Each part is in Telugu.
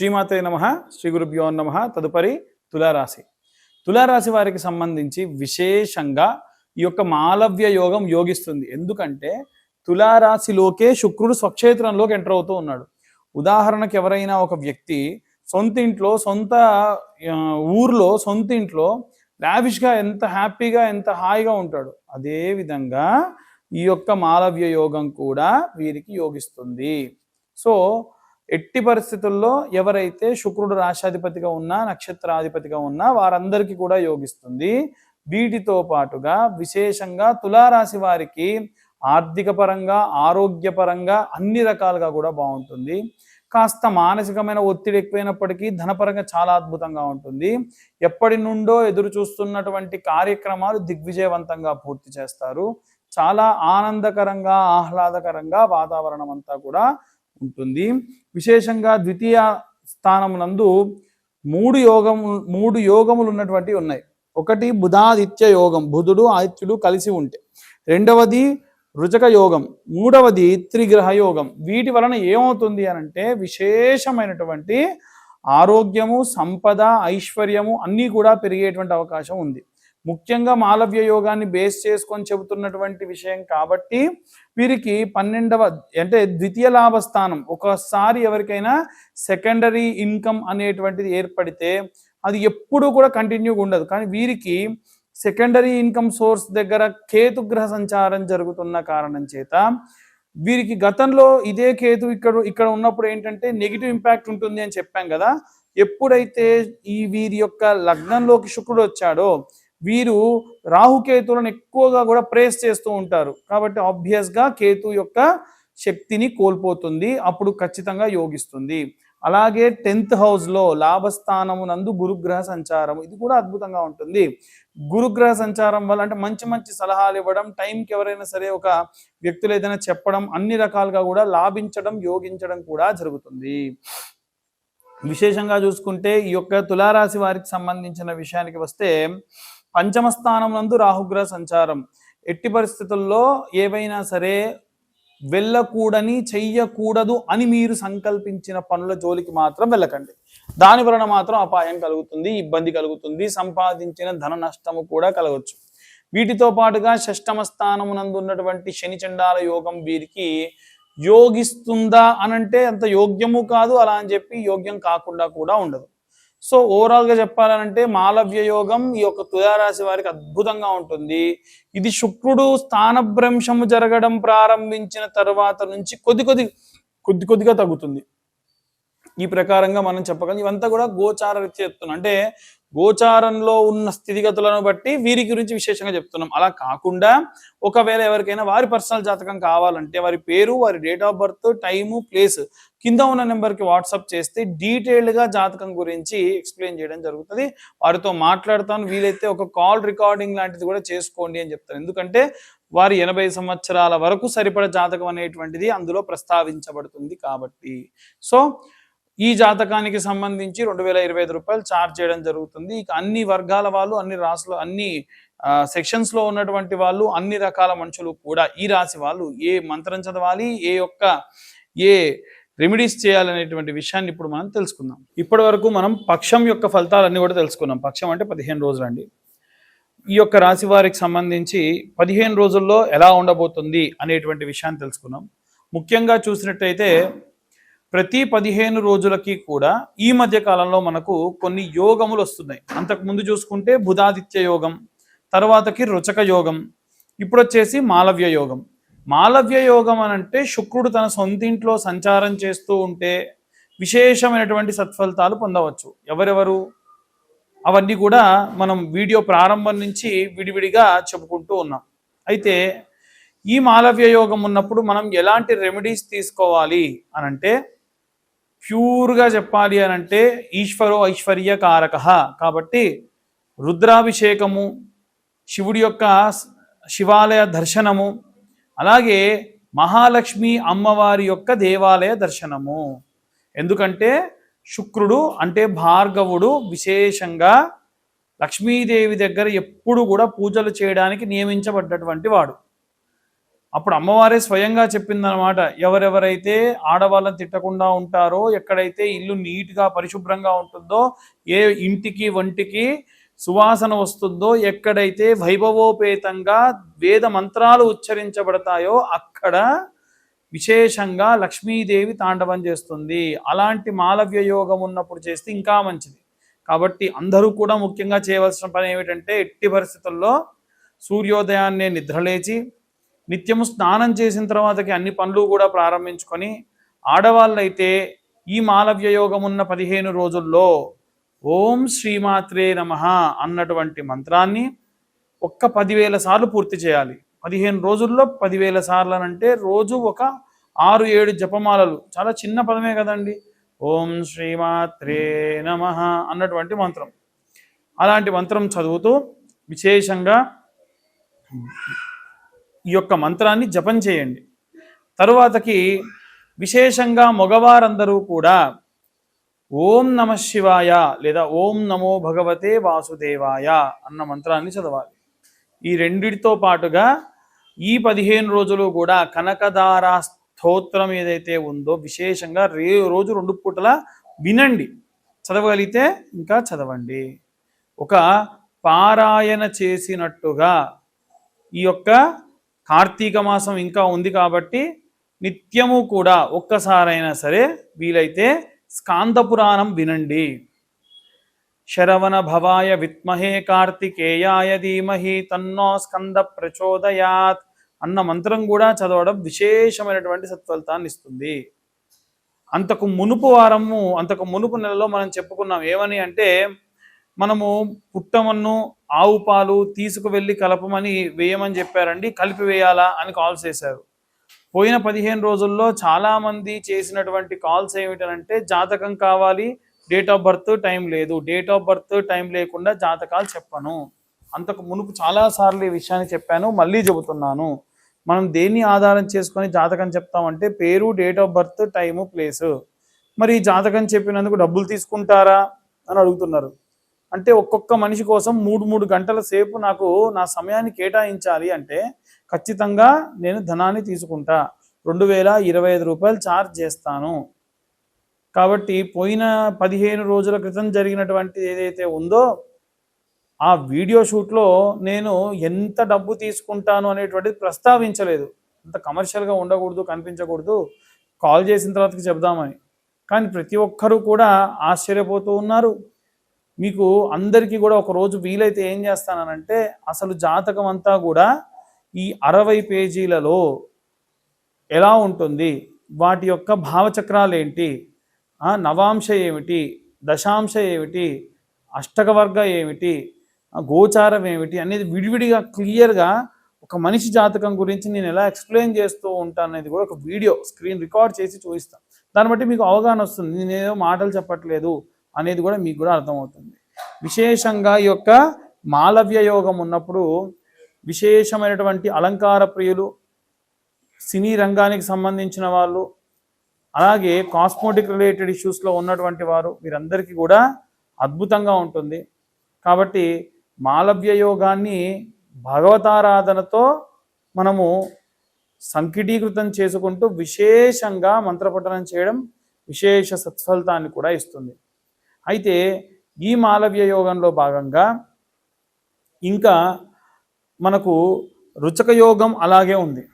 శ్రీమాతే నమ శ్రీ గురుభ్యో నమ తదుపరి తులారాశి. తులారాశి వారికి సంబంధించి విశేషంగా ఈ యొక్క మాలవ్య యోగం యోగిస్తుంది. ఎందుకంటే తులారాశిలోకే శుక్రుడు స్వక్షేత్రంలోకి ఎంటర్ అవుతూ ఉన్నాడు. ఉదాహరణకు ఎవరైనా ఒక వ్యక్తి సొంత ఇంట్లో సొంత ఊర్లో సొంత ఇంట్లో లావిష్గా ఎంత హ్యాపీగా ఎంత హాయిగా ఉంటాడు అదే విధంగా ఈ యొక్క మాలవ్య యోగం కూడా వీరికి యోగిస్తుంది. సో ఎట్టి పరిస్థితుల్లో ఎవరైతే శుక్రుడు రాశాధిపతిగా ఉన్నా నక్షత్రాధిపతిగా ఉన్నా వారందరికీ కూడా యోగిస్తుంది. వీటితో పాటుగా విశేషంగా తులారాశి వారికి ఆర్థిక పరంగా ఆరోగ్యపరంగా అన్ని రకాలుగా కూడా బాగుంటుంది. కాస్త మానసికమైన ఒత్తిడి ఎక్కువైనప్పటికీ ధనపరంగా చాలా అద్భుతంగా ఉంటుంది. ఎప్పటి నుండో ఎదురు చూస్తున్నటువంటి కార్యక్రమాలు దిగ్విజయవంతంగా పూర్తి చేస్తారు. చాలా ఆనందకరంగా ఆహ్లాదకరంగా వాతావరణం అంతా కూడా ఉంటుంది. విశేషంగా ద్వితీయ స్థానమునందు మూడు యోగము మూడు యోగములు ఉన్నటువంటి ఉన్నాయి. ఒకటి బుధాదిత్య యోగం బుధుడు ఆదిత్యుడు కలిసి ఉంటే. రెండవది రుచక యోగం మూడవది త్రిగ్రహ యోగం. వీటి వలన ఏమవుతుంది అని అంటే విశేషమైనటువంటి ఆరోగ్యము సంపద ఐశ్వర్యము అన్నీ కూడా పెరిగేటువంటి అవకాశం ఉంది. ముఖ్యంగా మాలవ్య యోగాన్ని బేస్ చేసుకొని చెబుతున్నటువంటి విషయం కాబట్టి వీరికి పన్నెండవ అంటే ద్వితీయ లాభ స్థానం ఒకసారి ఎవరికైనా సెకండరీ ఇన్కమ్ అనేటువంటిది ఏర్పడితే అది ఎప్పుడూ కూడా కంటిన్యూగా ఉండదు. కానీ వీరికి సెకండరీ ఇన్కమ్ సోర్స్ దగ్గర కేతుగ్రహ సంచారం జరుగుతున్న కారణం చేత వీరికి గతంలో ఇదే కేతు ఇక్కడ ఇక్కడ ఉన్నప్పుడు ఏంటంటే నెగిటివ్ ఇంపాక్ట్ ఉంటుంది అని చెప్పాం కదా. ఎప్పుడైతే ఈ వీరి యొక్క లగ్నంలోకి శుక్రుడు వచ్చాడో వీరు రాహుకేతులను ఎక్కువగా కూడా ప్రేస్ చేస్తూ ఉంటారు. కాబట్టి ఆబ్వియస్గా కేతు యొక్క శక్తిని కోల్పోతుంది అప్పుడు ఖచ్చితంగా యోగిస్తుంది. అలాగే టెన్త్ హౌస్లో లాభస్థానమునందు లాభస్థానము నందు గురుగ్రహ సంచారం ఇది కూడా అద్భుతంగా ఉంటుంది. గురుగ్రహ సంచారం వల్ల అంటే మంచి మంచి సలహాలు ఇవ్వడం టైంకి ఎవరైనా సరే ఒక వ్యక్తులు ఏదైనా చెప్పడం అన్ని రకాలుగా కూడా లాభించడం యోగించడం కూడా జరుగుతుంది. విశేషంగా చూసుకుంటే ఈ యొక్క తులారాశి వారికి సంబంధించిన విషయానికి వస్తే పంచమ స్థానం నందు రాహుగ్రహ సంచారం. ఎట్టి పరిస్థితుల్లో ఏవైనా సరే వెళ్ళకూడని చెయ్యకూడదు అని మీరు సంకల్పించిన పనుల జోలికి మాత్రం వెళ్ళకండి. దాని వలన మాత్రం అపాయం కలుగుతుంది ఇబ్బంది కలుగుతుంది సంపాదించిన ధన నష్టము కూడా కలగవచ్చు వీటితో పాటుగా షష్టమ స్థానమునందు ఉన్నటువంటి శని చండాల యోగం వీరికి యోగిస్తుందా అనంటే అంత యోగ్యము కాదు అలా అని చెప్పి యోగ్యం కాకుండా కూడా ఉండదు. సో ఓవరాల్గా చెప్పాలంటే మాలవ్య యోగం ఈ యొక్క తులారాశి వారికి అద్భుతంగా ఉంటుంది. ఇది శుక్రుడు స్థానభ్రంశము జరగడం ప్రారంభించిన తర్వాత నుంచి కొద్ది కొద్ది కొద్ది కొద్దిగా తగ్గుతుంది. ఈ ప్రకారంగా మనం చెప్పగలం. ఇవంతా కూడా గోచార రీత్యా చెప్తున్నాం. అంటే గోచారంలో ఉన్న స్థితిగతులను బట్టి వీరి గురించి విశేషంగా చెప్తున్నాం. అలా కాకుండా ఒకవేళ ఎవరికైనా వారి పర్సనల్ జాతకం కావాలంటే వారి పేరు వారి date of birth time place కింద ఉన్న నెంబర్కి వాట్సాప్ చేస్తే డీటెయిల్డ్గా జాతకం గురించి ఎక్స్ప్లెయిన్ చేయడం జరుగుతుంది. వారితో మాట్లాడతాను. వీలైతే ఒక కాల్ రికార్డింగ్ లాంటిది కూడా చేసుకోండి అని చెప్తాను. ఎందుకంటే వారి ఎనభై సంవత్సరాల వరకు సరిపడ జాతకం అనేటువంటిది అందులో ప్రస్తావించబడుతుంది కాబట్టి. సో ఈ జాతకానికి సంబంధించి రెండు వేల ఇరవై ఐదు రూపాయలు ఛార్జ్ చేయడం జరుగుతుంది. ఇక అన్ని వర్గాల వాళ్ళు అన్ని రాసులు అన్ని సెక్షన్స్లో ఉన్నటువంటి వాళ్ళు అన్ని రకాల మనుషులు కూడా ఈ రాశి వాళ్ళు ఏ మంత్రం చదవాలి ఏ యొక్క ఏ రెమెడీస్ చేయాలనేటువంటి విషయాన్ని ఇప్పుడు మనం తెలుసుకుందాం. ఇప్పటి వరకు మనం పక్షం యొక్క ఫలితాలన్నీ కూడా తెలుసుకున్నాం. పక్షం అంటే పదిహేను రోజులు అండి ఈ యొక్క రాశి వారికి సంబంధించి పదిహేను రోజుల్లో ఎలా ఉండబోతుంది అనేటువంటి విషయాన్ని తెలుసుకున్నాం. ముఖ్యంగా చూసినట్టయితే ప్రతి పదిహేను రోజులకి కూడా ఈ మధ్య కాలంలో మనకు కొన్ని యోగములు వస్తున్నాయి. అంతకు ముందు చూసుకుంటే బుధాదిత్య యోగం తర్వాతకి రుచక యోగం ఇప్పుడు వచ్చేసి మాలవ్య యోగం. మాలవ్య యోగం అని అంటే శుక్రుడు తన సొంతింట్లో సంచారం చేస్తూ ఉంటే విశేషమైనటువంటి సత్ఫలితాలు పొందవచ్చు. ఎవరెవరు? అవన్నీ కూడా మనం వీడియో ప్రారంభం నుంచి విడివిడిగా చెప్పుకుంటూ ఉన్నాం. అయితే ఈ మాలవ్య యోగం ఉన్నప్పుడు మనం ఎలాంటి రెమెడీస్ తీసుకోవాలి అనంటే ప్యూర్గా చెప్పాలి అని అంటే ఈశ్వరో ఐశ్వర్య కారక. కాబట్టి రుద్రాభిషేకము శివుడి యొక్క శివాలయ దర్శనము అలాగే మహాలక్ష్మి అమ్మవారి యొక్క దేవాలయ దర్శనము. ఎందుకంటే శుక్రుడు అంటే భార్గవుడు విశేషంగా లక్ష్మీదేవి దగ్గర ఎప్పుడు కూడా పూజలు చేయడానికి నియమించబడ్డటువంటి వాడు. అప్పుడు అమ్మవారే స్వయంగా చెప్పిందనమాట ఎవరెవరైతే ఆడవాళ్ళని తిట్టకుండా ఉంటారో ఎక్కడైతే ఇల్లు నీట్గా పరిశుభ్రంగా ఉంటుందో ఏ ఇంటికి వంటికి సువాసన వస్తుందో ఎక్కడైతే వైభవోపేతంగా వేద మంత్రాలు ఉచ్చరించబడతాయో అక్కడ విశేషంగా లక్ష్మీదేవి తాండవం చేస్తుంది. అలాంటి మాలవ్య యోగం ఉన్నప్పుడు చేస్తే ఇంకా మంచిది. కాబట్టి అందరూ కూడా ముఖ్యంగా చేయవలసిన పని ఏమిటంటే ఎట్టి పరిస్థితుల్లో సూర్యోదయాన్నే నిద్రలేచి నిత్యము స్నానం చేసిన తర్వాతకి అన్ని పనులు కూడా ప్రారంభించుకొని ఆడవాళ్ళైతే ఈ మాలవ్య యోగం ఉన్న పదిహేను రోజుల్లో ఓం శ్రీమాత్రే నమ అన్నటువంటి మంత్రాన్ని ఒక్క పదివేల సార్లు పూర్తి చేయాలి. పదిహేను రోజుల్లో పదివేల సార్లు అంటే రోజు ఒక ఆరు ఏడు జపమాలలు. చాలా చిన్న పదమే కదండి. ఓం శ్రీమాత్రే నమ అన్నటువంటి మంత్రం. అలాంటి మంత్రం చదువుతూ విశేషంగా ఈ యొక్క మంత్రాన్ని జపం చేయండి. తరువాతకి విశేషంగా మగవారందరూ కూడా ఓం నమ శివాయ లేదా ఓం నమో భగవతే వాసుదేవాయ అన్న మంత్రాన్ని చదవాలి. ఈ రెండిటితో పాటుగా ఈ పదిహేను రోజులు కూడా కనకదార స్తోత్రం ఏదైతే ఉందో విశేషంగా రే రోజు రెండు పూటల వినండి. చదవగలిగితే ఇంకా చదవండి. ఒక పారాయణ చేసినట్టుగా ఈ యొక్క కార్తీక మాసం ఇంకా ఉంది కాబట్టి నిత్యము కూడా ఒక్కసారైనా సరే వీలైతే స్కాంద పురాణం వినండి. శరవణ భవాయ విత్మహే కార్తికేయాయ ధీమహి తన్నో స్కంద ప్రచోదయాత్ అన్న మంత్రం కూడా చదవడం విశేషమైనటువంటి సత్ఫలితాన్ని ఇస్తుంది. అంతకు మునుపు వారము అంతకు మునుపు నెలలో మనం చెప్పుకున్నాం ఏమని అంటే మనము పుట్టమన్ను ఆవు పాలు తీసుకువెళ్ళి కలపమని వేయమని చెప్పారండి కలిపి వేయాలా అని కాల్స్ చేశారు. పోయిన పదిహేను రోజుల్లో చాలామంది చేసినటువంటి కాల్స్ ఏమిటంటే జాతకం కావాలి డేట్ ఆఫ్ బర్త్ టైం లేదు డేట్ ఆఫ్ బర్త్ టైం లేకుండా జాతకాలు చెప్పను. అంతకు మునుపు చాలాసార్లు ఈ విషయాన్ని చెప్పాను మళ్ళీ చెబుతున్నాను. మనం దేన్ని ఆధారం చేసుకొని జాతకం చెప్తామంటే పేరు date of birth time place. మరి ఈ జాతకం చెప్పినందుకు డబ్బులు తీసుకుంటారా అని అడుగుతున్నారు. అంటే ఒక్కొక్క మనిషి కోసం మూడు మూడు గంటల సేపు నాకు నా సమయాన్ని కేటాయించాలి అంటే ఖచ్చితంగా నేను ధనాన్ని తీసుకుంటా. రెండు వేల ఇరవై ఐదు రూపాయలు ఛార్జ్ చేస్తాను. కాబట్టి పోయిన పదిహేను రోజుల క్రితం జరిగినటువంటి ఏదైతే ఉందో ఆ వీడియో షూట్లో నేను ఎంత డబ్బు తీసుకుంటాను అనేటువంటిది ప్రస్తావించలేదు. అంత కమర్షియల్గా ఉండకూడదు కనిపించకూడదు. కాల్ చేసిన తర్వాతకి చెప్దామని కానీ ప్రతి ఒక్కరూ కూడా ఆశ్చర్యపోతూ ఉన్నారు. మీకు అందరికీ కూడా ఒక రోజు వీలైతే ఏం చేస్తానంటే అసలు జాతకం అంతా కూడా ఈ అరవై పేజీలలో ఎలా ఉంటుంది? వాటి యొక్క భావచక్రాలు ఏంటి? నవాంశ ఏమిటి? దశాంశ ఏమిటి? అష్టకవర్గ ఏమిటి? గోచారం ఏమిటి? అనేది విడివిడిగా క్లియర్గా ఒక మనిషి జాతకం గురించి నేను ఎలా ఎక్స్ప్లెయిన్ చేస్తూ ఉంటాను అనేది కూడా ఒక వీడియో స్క్రీన్ రికార్డ్ చేసి చూపిస్తాను. దాన్ని బట్టి మీకు అవగాహన వస్తుంది. నేనేదో మాటలు చెప్పట్లేదు. అనేది కూడా మీకు కూడా అర్థమవుతుంది. విశేషంగా ఈ యొక్క మాలవ్య యోగం ఉన్నప్పుడు విశేషమైనటువంటి అలంకార ప్రియులు సినీ రంగానికి సంబంధించిన వాళ్ళు అలాగే కాస్మోటిక్ రిలేటెడ్ ఇష్యూస్లో ఉన్నటువంటి వారు వీరందరికీ కూడా అద్భుతంగా ఉంటుంది. కాబట్టి మాలవ్య యోగాన్ని భగవతారాధనతో మనము సంకిటీకృతం చేసుకుంటూ విశేషంగా మంత్రపఠనం చేయడం విశేష సత్ఫలితాన్ని కూడా ఇస్తుంది. అయితే ఈ మాలవ్య యోగంలో భాగంగా ఇంకా మనకు రుచక యోగం అలాగే ఉంది.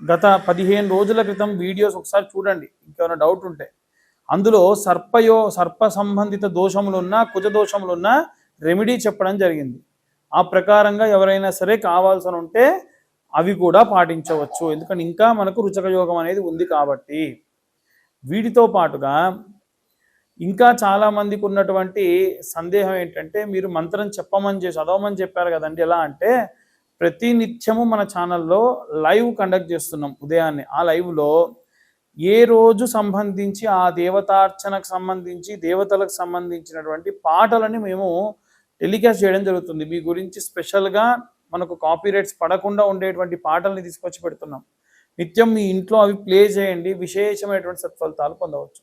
గత పదిహేను రోజుల క్రితం వీడియోస్ ఒకసారి చూడండి ఇంకేమైనా డౌట్ ఉంటే. అందులో సర్పయో సర్ప సంబంధిత దోషములున్నా కుజ దోషములున్నా రెమెడీ చెప్పడం జరిగింది. ఆ ప్రకారంగా ఎవరైనా సరే కావాల్సిన ఉంటే అవి కూడా పాటించవచ్చు. ఎందుకంటే ఇంకా మనకు రుచక యోగం అనేది ఉంది కాబట్టి. వీటితో పాటుగా ఇంకా చాలా మందికి ఉన్నటువంటి సందేహం ఏంటంటే మీరు మంత్రం చెప్పమని చేసి చదవమని చెప్పారు కదండి. ఎలా అంటే ప్రతి నిత్యము మన ఛానల్లో లైవ్ కండక్ట్ చేస్తున్నాం ఉదయాన్నే. ఆ లైవ్లో ఏ రోజు సంబంధించి ఆ దేవతార్చనకు సంబంధించి దేవతలకు సంబంధించినటువంటి పాటలని మేము టెలికాస్ట్ చేయడం జరుగుతుంది. మీ గురించి స్పెషల్గా మనకు కాపీరైట్స్ పడకుండా ఉండేటువంటి పాటల్ని తీసుకొచ్చి పెడుతున్నాం. నిత్యం మీ ఇంట్లో అవి ప్లే చేయండి. విశేషమైనటువంటి సత్ఫలితాలు పొందవచ్చు.